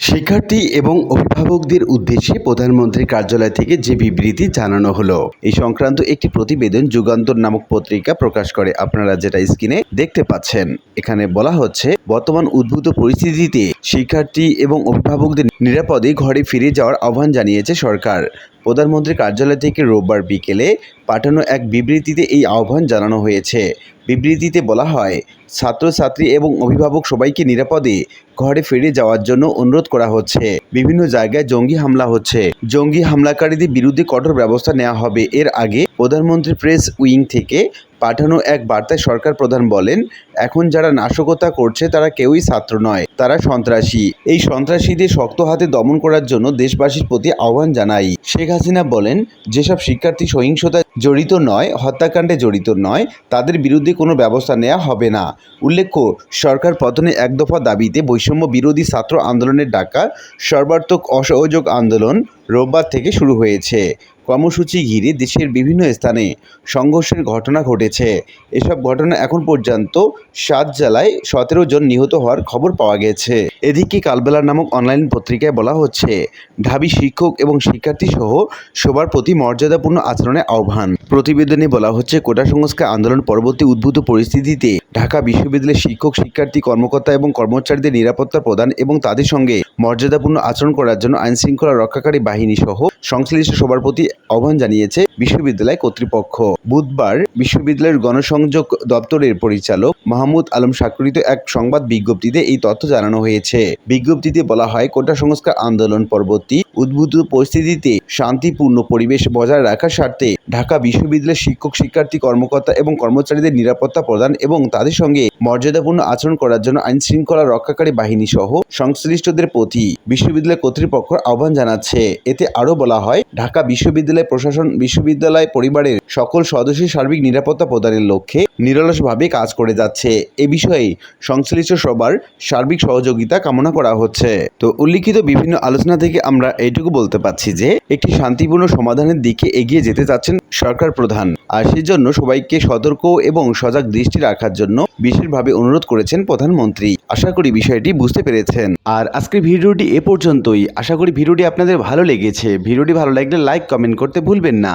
শিক্ষার্থী এবং অভিভাবকদের উদ্দেশ্যে প্রধানমন্ত্রীর কার্যালয় থেকে যে বিবৃতি জানানো হলো, এই সংক্রান্ত একটি প্রতিবেদন যুগান্তর নামক পত্রিকা প্রকাশ করে আপনারা যেটা স্ক্রিনে দেখতে পাচ্ছেন। এখানে বলা হচ্ছে, বর্তমান উদ্ভূত পরিস্থিতিতে শিক্ষার্থী এবং অভিভাবকদের নিরাপদে ঘরে ফিরে যাওয়ার আহ্বান জানিয়েছে সরকার। প্রধানমন্ত্রীর কার্যালয় থেকে রোববার বিকেলে পাঠানো এক বিবৃতিতে এই আহ্বান জানানো হয়েছে। বিবৃতিতে বলা হয়, ছাত্রছাত্রী এবং অভিভাবক সবাইকে নিরাপদে ঘরে ফিরে যাওয়ার জন্য অনুরোধ করা হচ্ছে। বিভিন্ন জায়গায় জঙ্গি হামলা হচ্ছে। জঙ্গি হামলাকারীদের বিরুদ্ধে কঠোর ব্যবস্থা নেওয়া হবে। এর আগে প্রধানমন্ত্রী প্রেস উইং থেকে পাঠানো এক বার্তায় সরকার প্রধান বলেন, এখন যারা নাশকতা করছে তারা কেউই ছাত্র নয়, তারা সন্ত্রাসী। এই সন্ত্রাসীদের শক্ত হাতে দমন করার জন্য দেশবাসীর প্রতি আহ্বান জানাই। শেখ হাসিনা বলেন, যেসব শিক্ষার্থী সহিংসতা জড়িত নয়, হত্যাকাণ্ডে জড়িত নয়, তাদের বিরুদ্ধে কোনো ব্যবস্থা নেওয়া হবে না। উল্লেখ্য, সরকার পতনে এক দফা দাবিতে বৈষম্য বিরোধী ছাত্র আন্দোলনের ডাকা সর্বার্থক অসহযোগ আন্দোলন রোববার থেকে শুরু হয়েছে। কর্মসূচি ঘিরে দেশের বিভিন্ন স্থানে সংঘর্ষের ঘটনা ঘটেছে। এসব ঘটনা এখন পর্যন্ত সাত জেলায় সতেরো জন নিহত হওয়ার খবর পাওয়া গেছে। এদিকে কালবেলা নামক অনলাইন পত্রিকায় বলা হচ্ছে, ঢাবি শিক্ষক এবং শিক্ষার্থী সহ সবার প্রতি মর্যাদাপূর্ণ আচরণের আহ্বান। প্রতিবেদনে বলা হচ্ছে, কোটা সংস্কার আন্দোলন পরবর্তী উদ্ভূত পরিস্থিতিতে ঢাকা বিশ্ববিদ্যালয়ের শিক্ষক, শিক্ষার্থী, কর্মকর্তা এবং কর্মচারীদের নিরাপত্তা প্রদান এবং তাদের সঙ্গে মর্যাদাপূর্ণ আচরণ করার জন্য আইনশৃঙ্খলা রক্ষাকারী বাহিনী সহ সংশ্লিষ্ট সবার প্রতি আহ্বান জানিয়েছে বিশ্ববিদ্যালয় কর্তৃপক্ষ। বুধবার বিশ্ববিদ্যালয়ের গণসংযোগ দপ্তরের পরিচালক মাহমুদ আলম স্বাক্ষরিত এক সংবাদ বিজ্ঞপ্তিতে এই তথ্য জানানো হয়েছে। বিজ্ঞপ্তিতে বলা হয়, কোটা সংস্কার আন্দোলন পরবর্তী উদ্ভূত পরিস্থিতিতে শান্তিপূর্ণ পরিবেশ বজায় রাখার স্বার্থে ঢাকা বিশ্ববিদ্যালয়ের শিক্ষক, শিক্ষার্থী, কর্মকর্তা এবং কর্মচারীদের নিরাপত্তা প্রদান এবং তাদের সঙ্গে মর্যাদাপূর্ণ আচরণ করার জন্য আইন শৃঙ্খলা রক্ষাকারী বাহিনী সহ সংশ্লিষ্টদের প্রতি বিশ্ববিদ্যালয় কর্তৃপক্ষ আহ্বান জানাচ্ছে। এতে আরও বলা হয়, ঢাকা বিশ্ববিদ্যালয় প্রশাসন বিশ্ববিদ্যালয় পরিবারের সকল সদস্যের সার্বিক নিরাপত্তা প্রদানের লক্ষ্যে নিরলসভাবে কাজ করে যাচ্ছে। এ বিষয়ে সংশ্লিষ্ট সবার সার্বিক সহযোগিতা কামনা করা হচ্ছে। তো উল্লিখিত বিভিন্ন আলোচনা থেকে আমরা এইটুকু বলতে পারছি যে, একটি শান্তিপূর্ণ সমাধানের দিকে এগিয়ে যেতে চাচ্ছেন সরকার প্রধান। আর সেজন্য সবাইকে সতর্ক এবং সজাগ দৃষ্টি রাখার জন্য বিশেষভাবে অনুরোধ করেছেন প্রধানমন্ত্রী। আশা করি বিষয়টি বুঝতে পেরেছেন। আর আজকের ভিডিওটি এ পর্যন্তই। আশা করি ভিডিওটি আপনাদের ভালো লেগেছে। ভিডিওটি ভালো লাগলে লাইক, কমেন্ট করতে ভুলবেন না।